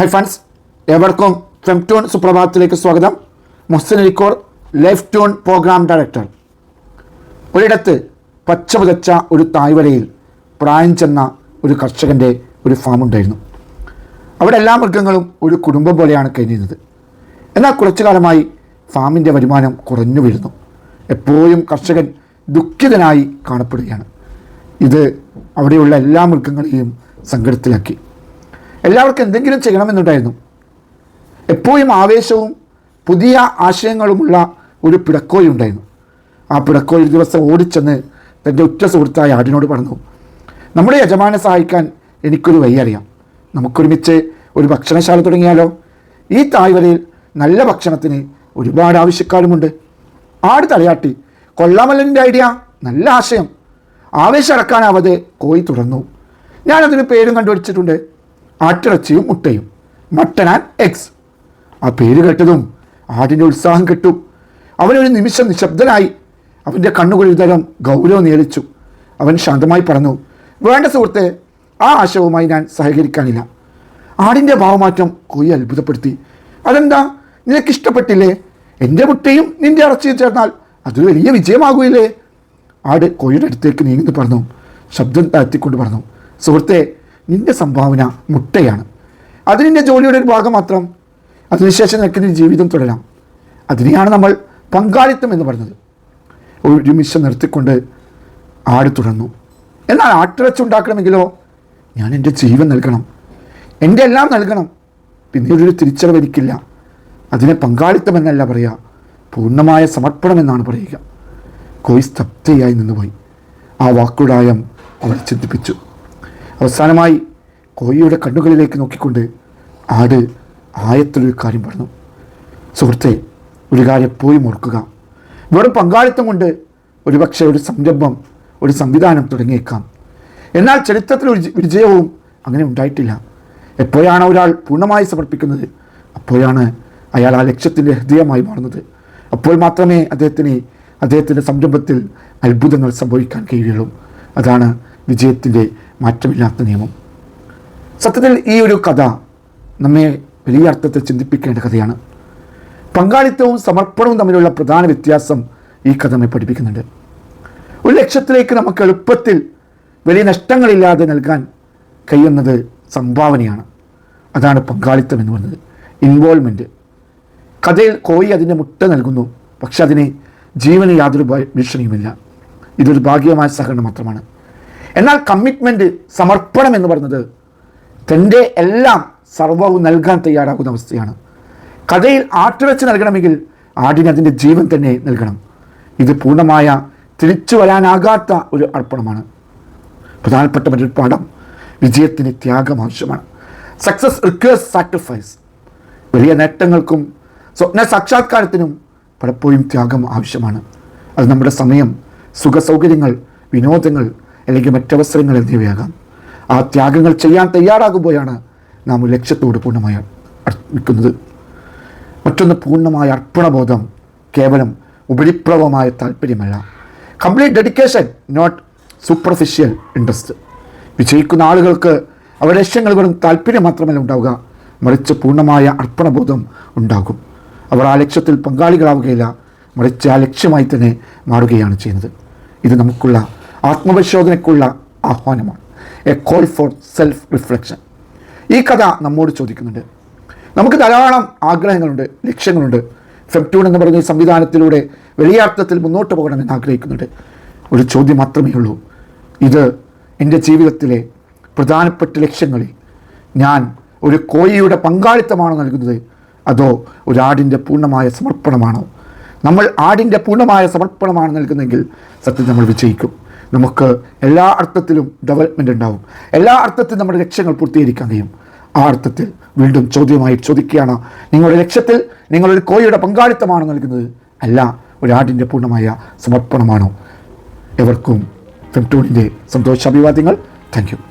Hi friends ഏവർക്കും ഫെംടൂൺ സുപ്രഭാതത്തിലേക്ക് സ്വാഗതം. മുസ്ലിം അലിക്കോർ ലൈഫ് ട്യൂൺ പ്രോഗ്രാം ഡയറക്ടർ ഒരിടത്ത് പച്ച പുതച്ച ഒരു തായ്വരയിൽ പ്രായം ചെന്ന ഒരു കർഷകന്റെ ഒരു ഫാം ഉണ്ടായിരുന്നു. അവിടെ എല്ലാ മൃഗങ്ങളും ഒരു കുടുംബം പോലെയാണ് കഴിഞ്ഞിരുന്നത് എന്നാൽ കുറച്ചു കാലമായി ഫാമിന്റെ വരുമാനം കുറഞ്ഞു വരുന്നു. എപ്പോഴും കർഷകൻ ദുഃഖിതനായി കാണപ്പെടുകയാണ്. ഇത് അവിടെയുള്ള എല്ലാ മൃഗങ്ങളെയും സങ്കടത്തിലാക്കി. എല്ലാവർക്കും എന്തെങ്കിലും ചെയ്യണമെന്നുണ്ടായിരുന്നു. എപ്പോഴും ആവേശവും പുതിയ ആശയങ്ങളുമുള്ള ഒരു പിടക്കോയി ഉണ്ടായിരുന്നു. ആ പിടക്കോയി ഒരു ദിവസം ഓടിച്ചെന്ന് തന്റെ ഉറ്റ സുഹൃത്തായ ആടിനോട് പറഞ്ഞു നമ്മുടെ യജമാനെ സഹായിക്കാൻ എനിക്കൊരു വഴി അറിയാം. നമുക്കൊരുമിച്ച് ഒരു ഭക്ഷണശാല തുടങ്ങിയാലോ? ഈ തായ്വരയിൽ നല്ല ഭക്ഷണത്തിന് ഒരുപാട് ആവശ്യക്കാരുമുണ്ട്. ആട് തലയാട്ടി കൊള്ളാമല്ലന്റെ ഐഡിയ നല്ല ആശയം. ആവേശം അടക്കാനാവാതെ കോയി തുടർന്നു ഞാനതിന് പേരും കണ്ടുപിടിച്ചിട്ടുണ്ട്. ആട്ടിറച്ചിയും മുട്ടയും. മട്ടൻ ആൻഡ് എഗ്സ് ആ പേര് കേട്ടതും ആടിന്റെ ഉത്സാഹം കെട്ടു. അവനൊരു നിമിഷം നിശബ്ദനായി അവന്റെ കണ്ണുകളിൽ തരം ഗൗരവം നേരിച്ചു. അവൻ ശാന്തമായി പറഞ്ഞു വേണ്ട സുഹൃത്തെ ആ ആശയവുമായി ഞാൻ സഹകരിക്കാനില്ല. ആടിന്റെ ഭാവമാറ്റം കൊയ്യ അത്ഭുതപ്പെടുത്തി. അതെന്താ? നിനക്കിഷ്ടപ്പെട്ടില്ലേ? എന്റെ മുട്ടയും നിന്റെ ഇറച്ചിയും ചേർന്നാൽ അതൊരു വലിയ വിജയമാകൂലേ ആട് കോഴിയുടെ അടുത്തേക്ക് നീങ്ങി പറഞ്ഞു ശബ്ദം താഴ്ത്തിക്കൊണ്ട് പറഞ്ഞു സുഹൃത്തെ നിന്റെ സംഭാവന മുട്ടയാണ്. അത് നിന്റെ ജോലിയുടെ ഒരു ഭാഗം മാത്രം. അതിനുശേഷം നിനക്ക് നിന്റെ ജീവിതം തുടരാം. അതിനെയാണ് നമ്മൾ പങ്കാളിത്തം എന്ന് പറഞ്ഞത്. ഒരു നിമിഷം നിർത്തിക്കൊണ്ട് ആട് തുടർന്നു. എന്നാൽ ആട്ടിറച്ചി ഉണ്ടാക്കണമെങ്കിലോ ഞാൻ എന്റെ ജീവൻ നൽകണം. എന്റെ എല്ലാം നൽകണം. പിന്നെ ഒരു തിരിച്ചറിവ് എനിക്കില്ല. അതിനെ പങ്കാളിത്തം എന്നല്ല പറയുക. പൂർണമായ സമർപ്പണം എന്നാണ് പറയുക. കോയി സ്തബ്ധയായി നിന്നുപോയി. ആ വാക്കുടായം അവൾ ചിന്തിപ്പിച്ചു. അവസാനമായി കോഴിയുടെ കണ്ണുകളിലേക്ക് നോക്കിക്കൊണ്ട് ആട് ആയത്തിലൊരു കാര്യം പറഞ്ഞു. സുഹൃത്തെ ഒരു കാര്യം പോയി ഓർക്കുക. വെറും പങ്കാളിത്തം കൊണ്ട് ഒരുപക്ഷെ ഒരു സംരംഭം ഒരു സംവിധാനം തുടങ്ങിയേക്കാം. എന്നാൽ ചരിത്രത്തിൽ ഒരു വിജയവും അങ്ങനെ ഉണ്ടായിട്ടില്ല. എപ്പോഴാണ് ഒരാൾ പൂർണമായി സമർപ്പിക്കുന്നത്? അപ്പോഴാണ് അയാൾ ആ ലക്ഷ്യത്തിന്റെ ഹൃദയമായി മാറുന്നത്. അപ്പോൾ മാത്രമേ അദ്ദേഹത്തിന് അദ്ദേഹത്തിന്റെ സംരംഭത്തിൽ അത്ഭുതങ്ങൾ സംഭവിക്കാൻ കഴിയുള്ളൂ അതാണ് വിജയത്തിന്റെ മാറ്റമില്ലാത്ത നിയമം. സത്യത്തിൽ ഈ ഒരു കഥ നമ്മെ വലിയ അർത്ഥത്തിൽ ചിന്തിപ്പിക്കേണ്ട കഥയാണ്. പങ്കാളിത്തവും സമർപ്പണവും തമ്മിലുള്ള പ്രധാന വ്യത്യാസം ഈ കഥ നമ്മെ പഠിപ്പിക്കുന്നുണ്ട്. ഒരു ലക്ഷ്യത്തിലേക്ക് നമുക്ക് എളുപ്പത്തിൽ വലിയ നഷ്ടങ്ങളില്ലാതെ നൽകാൻ കഴിയുന്നത് സംഭാവനയാണ്. അതാണ് പങ്കാളിത്തം എന്ന് പറയുന്നത്. ഇൻവോൾവ്മെന്റ് കഥയിൽ കോയി അതിന്റെ മുട്ട നൽകുന്നു പക്ഷെ അതിന് ജീവന് യാതൊരു ഭീഷണിയുമില്ല. ഇതൊരു ഭാഗ്യമായ സഹകരണം മാത്രമാണ്. എന്നാൽ കമ്മിറ്റ്മെന്റ് സമർപ്പണം എന്ന് പറയുന്നത് തന്റെ എല്ലാം സർവവും നൽകാൻ തയ്യാറാകുന്ന അവസ്ഥയാണ്. കഥയിൽ ആട്ടിറച്ചി നൽകണമെങ്കിൽ ആടിന് അതിന്റെ ജീവൻ തന്നെ നൽകണം. ഇത് പൂർണമായ തിരിച്ചു വരാനാകാത്ത ഒരു അർപ്പണമാണ്. പ്രധാനപ്പെട്ട മറ്റൊരു പാഠം വിജയത്തിന് ത്യാഗം ആവശ്യമാണ്. സക്സസ് റിക്വേഴ്സ് സാക്രിഫൈസ് വലിയ നേട്ടങ്ങൾക്കും സ്വപ്ന സാക്ഷാത്കാരത്തിനും പലപ്പോഴും ത്യാഗം ആവശ്യമാണ്. അത് നമ്മുടെ സമയം സുഖസൗകര്യങ്ങൾ വിനോദങ്ങൾ അല്ലെങ്കിൽ മറ്റവസരങ്ങൾ എന്നിവയാകാം. ആ ത്യാഗങ്ങൾ ചെയ്യാൻ തയ്യാറാകുമ്പോഴാണ് നാം ലക്ഷ്യത്തോട് പൂർണമായി അർപ്പിക്കുന്നത് മറ്റൊന്ന് പൂർണമായ അർപ്പണബോധം കേവലം ഉപരിപ്ലവമായ താല്പര്യമല്ല complete dedication not superficial interest വിജയിക്കുന്ന ആളുകൾക്ക് അവരുടെ ലക്ഷ്യങ്ങൾ വെറും താല്പര്യം മാത്രമല്ല ഉണ്ടാവുക. മറിച്ച് പൂർണമായ അർപ്പണബോധം ഉണ്ടാകും. അവർ ആ ലക്ഷ്യത്തിൽ പങ്കാളികളാവുകയില്ല. മറിച്ച് ആ ലക്ഷ്യമായി തന്നെ മാറുകയാണ് ചെയ്യുന്നത്. ഇത് നമുക്കുള്ള ആത്മപരിശോധനയ്ക്കുള്ള ആഹ്വാനമാണ്. A call for self reflection ഈ കഥ നമ്മോട് ചോദിക്കുന്നുണ്ട്. നമുക്ക് ധാരാളം ആഗ്രഹങ്ങളുണ്ട് ലക്ഷ്യങ്ങളുണ്ട്. ഫെപ്റ്റൂൺ എന്ന് പറയുന്ന ഈ സംവിധാനത്തിലൂടെ വലിയ അർത്ഥത്തിൽ മുന്നോട്ട് പോകണമെന്ന് ആഗ്രഹിക്കുന്നുണ്ട്. ഒരു ചോദ്യം മാത്രമേ ഉള്ളൂ. ഇത് എന്റെ ജീവിതത്തിലെ പ്രധാനപ്പെട്ട ലക്ഷ്യങ്ങളിൽ ഞാൻ ഒരു കോഴിയുടെ പങ്കാളിത്തമാണോ നൽകുന്നത്? അതോ ഒരാടിന്റെ പൂർണമായ സമർപ്പണമാണോ? നമ്മൾ ആടിന്റെ പൂർണമായ സമർപ്പണമാണ് നൽകുന്നതെങ്കിൽ സത്യം നമ്മൾ വിജയിക്കും. നമുക്ക് എല്ലാ അർത്ഥത്തിലും ഡെവലപ്മെന്റ് ഉണ്ടാവും. എല്ലാ അർത്ഥത്തിലും നമ്മുടെ ലക്ഷ്യങ്ങൾ പൂർത്തീകരിക്കാൻ കഴിയും. ആ അർത്ഥത്തിൽ വീണ്ടും ചോദ്യമായി ചോദിക്കുകയാണ് നിങ്ങളുടെ ലക്ഷ്യത്തിൽ നിങ്ങളൊരു കോഴിയുടെ പങ്കാളിത്തമാണ് നൽകുന്നത്? അല്ല ഒരു ആടിന്റെ പൂർണമായ സമർപ്പണമാണോ. എവർക്കും ഫെംടൂണിന്റെ സന്തോഷ അഭിവാദ്യങ്ങൾ താങ്ക് യു